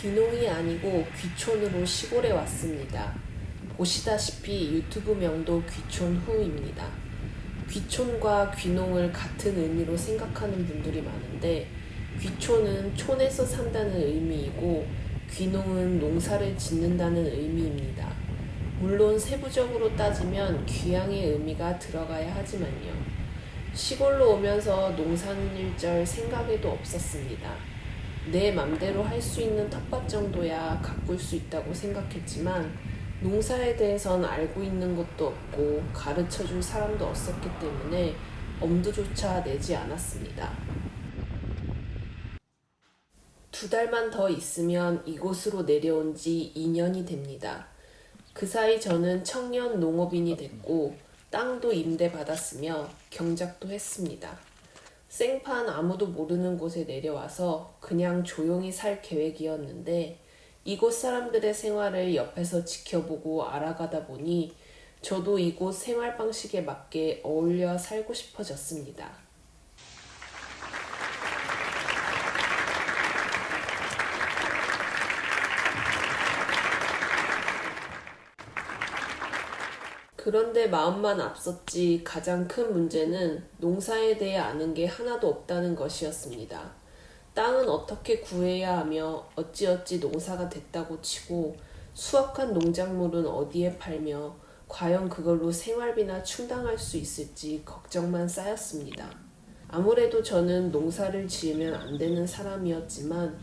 귀농이 아니고 귀촌으로 시골에 왔습니다. 보시다시피 유튜브 명도 귀촌 후입니다. 귀촌과 귀농을 같은 의미로 생각하는 분들이 많은데 귀촌은 촌에서 산다는 의미이고 귀농은 농사를 짓는다는 의미입니다. 물론 세부적으로 따지면 귀향의 의미가 들어가야 하지만요. 시골로 오면서 농산일절 생각에도 없었습니다. 내 맘대로 할 수 있는 텃밭 정도야 가꿀 수 있다고 생각했지만 농사에 대해선 알고 있는 것도 없고 가르쳐 줄 사람도 없었기 때문에 엄두조차 내지 않았습니다. 두 달만 더 있으면 이곳으로 내려온 지 2년이 됩니다. 그 사이 저는 청년 농업인이 됐고 땅도 임대받았으며 경작도 했습니다. 생판 아무도 모르는 곳에 내려와서 그냥 조용히 살 계획이었는데 이곳 사람들의 생활을 옆에서 지켜보고 알아가다 보니 저도 이곳 생활 방식에 맞게 어울려 살고 싶어졌습니다. 그런데 마음만 앞섰지 가장 큰 문제는 농사에 대해 아는 게 하나도 없다는 것이었습니다. 땅은 어떻게 구해야 하며 어찌어찌 농사가 됐다고 치고 수확한 농작물은 어디에 팔며 과연 그걸로 생활비나 충당할 수 있을지 걱정만 쌓였습니다. 아무래도 저는 농사를 지으면 안 되는 사람이었지만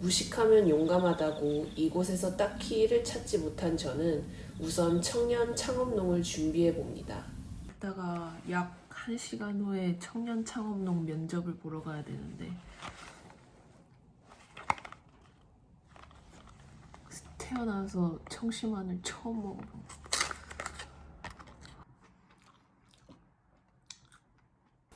무식하면 용감하다고 이곳에서 딱히 일을 찾지 못한 저는 우선 청년 창업농을 준비해 봅니다. 이따가 약 1시간 후에 청년 창업농 면접을 보러 가야 되는데 태어나서 청심환을 처음 먹어봐.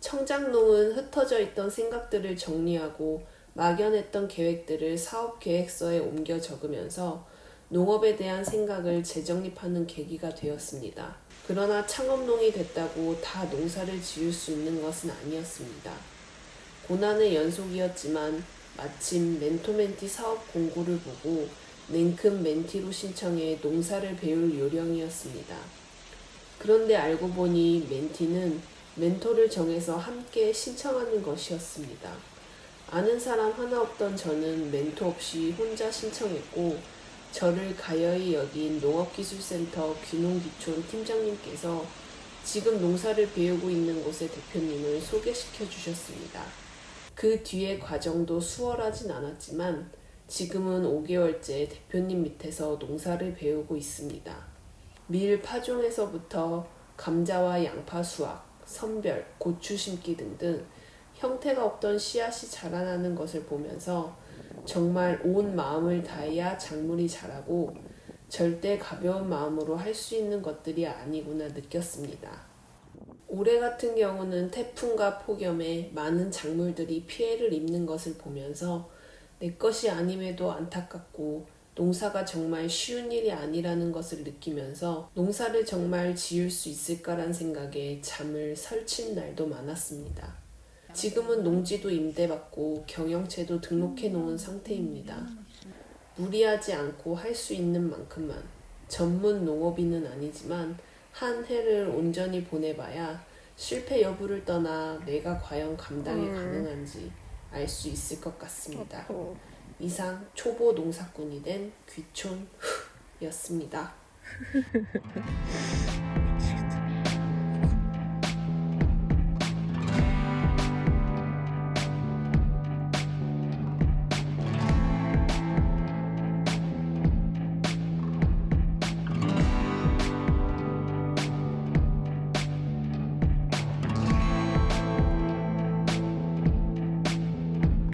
청장농은 흩어져 있던 생각들을 정리하고 막연했던 계획들을 사업 계획서에 옮겨 적으면서 농업에 대한 생각을 재정립하는 계기가 되었습니다. 그러나 창업농이 됐다고 다 농사를 지을 수 있는 것은 아니었습니다. 고난의 연속이었지만 마침 멘토멘티 사업 공고를 보고 냉큼 멘티로 신청해 농사를 배울 요령이었습니다. 그런데 알고 보니 멘티는 멘토를 정해서 함께 신청하는 것이었습니다. 아는 사람 하나 없던 저는 멘토 없이 혼자 신청했고 저를 가여이 여긴 농업기술센터 귀농귀촌 팀장님께서 지금 농사를 배우고 있는 곳의 대표님을 소개시켜 주셨습니다. 그 뒤의 과정도 수월하진 않았지만 지금은 5개월째 대표님 밑에서 농사를 배우고 있습니다. 밀 파종에서부터 감자와 양파 수확, 선별, 고추 심기 등등 형태가 없던 씨앗이 자라나는 것을 보면서 정말 온 마음을 다해야 작물이 자라고 절대 가벼운 마음으로 할 수 있는 것들이 아니구나 느꼈습니다. 올해 같은 경우는 태풍과 폭염에 많은 작물들이 피해를 입는 것을 보면서 내 것이 아님에도 안타깝고 농사가 정말 쉬운 일이 아니라는 것을 느끼면서 농사를 정말 지을 수 있을까란 생각에 잠을 설친 날도 많았습니다. 지금은 농지도 임대받고 경영체도 등록해 놓은 상태입니다. 무리하지 않고 할 수 있는 만큼만 전문 농업인은 아니지만 한 해를 온전히 보내봐야 실패 여부를 떠나 내가 과연 감당이 가능한지 알 수 있을 것 같습니다. 이상 초보 농사꾼이 된 귀촌 였습니다.